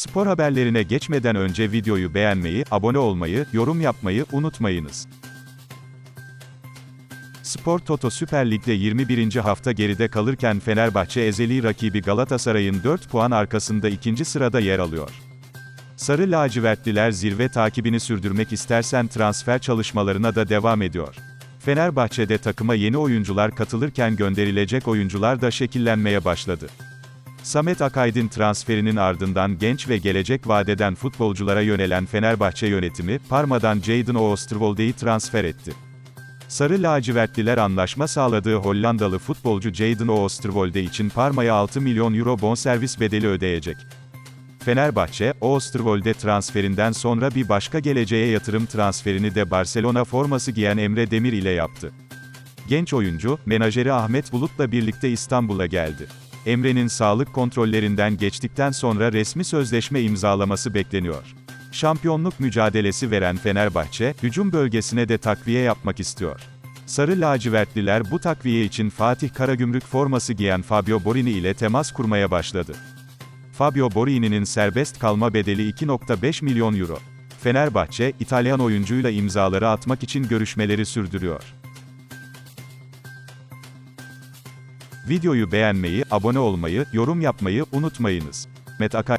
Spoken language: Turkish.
Spor haberlerine geçmeden önce videoyu beğenmeyi, abone olmayı, yorum yapmayı unutmayınız. Spor Toto Süper Lig'de 21. hafta geride kalırken Fenerbahçe ezeli rakibi Galatasaray'ın 4 puan arkasında ikinci sırada yer alıyor. Sarı lacivertliler zirve takibini sürdürmek istersen transfer çalışmalarına da devam ediyor. Fenerbahçe'de takıma yeni oyuncular katılırken gönderilecek oyuncular da şekillenmeye başladı. Samet Akaydın transferinin ardından genç ve gelecek vadeden futbolculara yönelen Fenerbahçe yönetimi, Parma'dan Jadon Oosterwolde'yi transfer etti. Sarı lacivertliler anlaşma sağladığı Hollandalı futbolcu Jadon Oosterwolde için Parma'ya 6 milyon euro bonservis bedeli ödeyecek. Fenerbahçe, Oosterwolde transferinden sonra bir başka geleceğe yatırım transferini de Barcelona forması giyen Emre Demir ile yaptı. Genç oyuncu, menajeri Ahmet Bulut'la birlikte İstanbul'a geldi. Emre'nin sağlık kontrollerinden geçtikten sonra resmi sözleşme imzalaması bekleniyor. Şampiyonluk mücadelesi veren Fenerbahçe, hücum bölgesine de takviye yapmak istiyor. Sarı lacivertliler bu takviye için Fatih Karagümrük forması giyen Fabio Borini ile temas kurmaya başladı. Fabio Borini'nin serbest kalma bedeli 2.5 milyon euro. Fenerbahçe, İtalyan oyuncuyla imzaları atmak için görüşmeleri sürdürüyor. Videoyu beğenmeyi, abone olmayı, yorum yapmayı unutmayınız. Met Akay